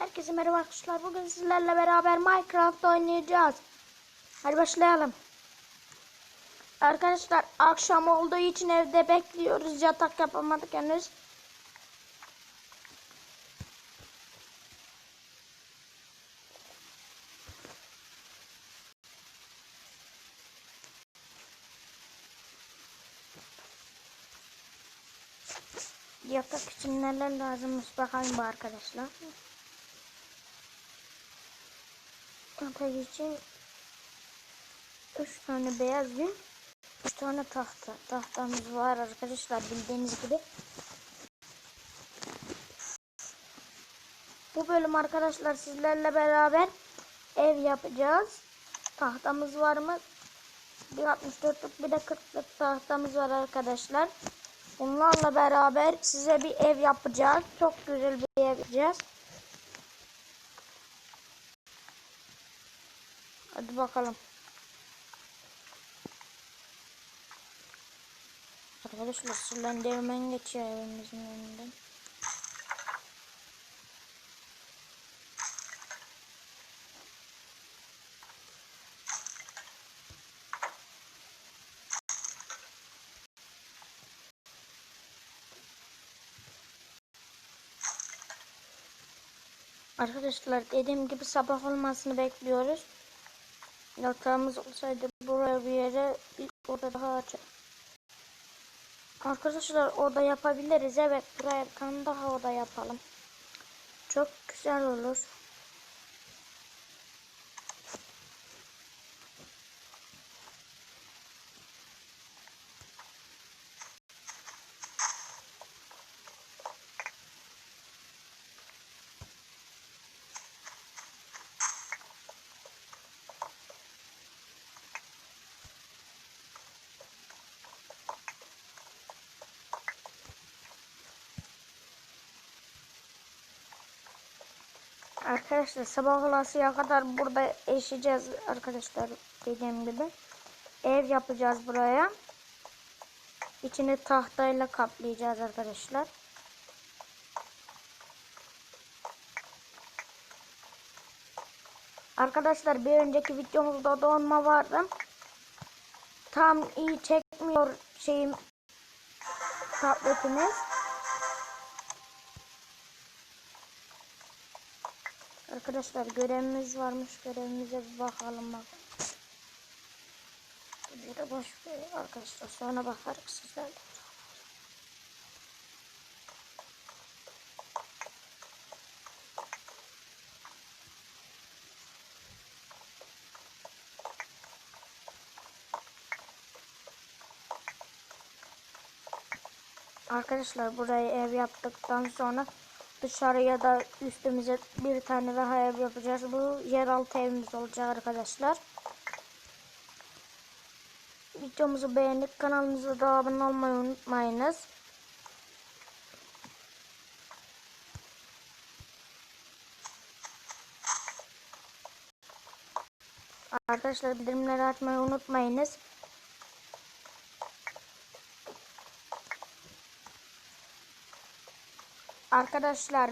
Herkese merhaba arkadaşlar. Bugün sizlerle beraber Minecraft oynayacağız. Hadi başlayalım. Arkadaşlar akşam olduğu için evde bekliyoruz. Yatak yapamadık henüz. Yatak için neler lazımmış bakalım bu arkadaşlar. Yatak için 3 tane beyaz yün, 3 tane tahta. Tahtamız var arkadaşlar bildiğiniz gibi. Bu bölüm arkadaşlar sizlerle beraber ev yapacağız. Tahtamız var mı? Bir 64'lük bir de 40'lık tahtamız var arkadaşlar. Bunlarla beraber size bir ev yapacağız. Çok güzel bir ev yapacağız. Hadi bakalım. Arkadaşlar slenderman geçiyor evimizin önünden. Arkadaşlar dediğim gibi sabah olmasını bekliyoruz. Yatağımız olsaydı buraya bir yere bir oda daha açar. Arkadaşlar oda yapabiliriz. Evet buraya bir tane daha oda yapalım. Çok güzel olur. Arkadaşlar sabah olasıya kadar burada yaşayacağız arkadaşlar dediğim gibi. Ev yapacağız buraya. İçini tahtayla kaplayacağız arkadaşlar. Arkadaşlar bir önceki videomuzda donma vardı. Tam iyi çekmiyor şeyim tabletimiz. Arkadaşlar görevimiz varmış. Görevimize bir bakalım bak. De boş ver arkadaşlar. Sonra bakarız sizlerle. Arkadaşlar burayı ev yaptıktan sonra dışarıya da üstümüze bir tane daha ev yapacağız. Bu yeraltı evimiz olacak arkadaşlar. Videomuzu beğenip kanalımıza da abone olmayı unutmayınız. Arkadaşlar bildirimleri açmayı unutmayınız. Arkadaşlar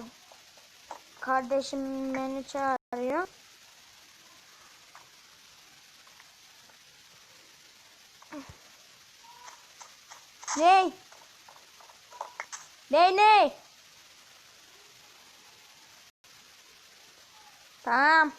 kardeşim beni çağırıyor. Ne? Ne ne? Tamam.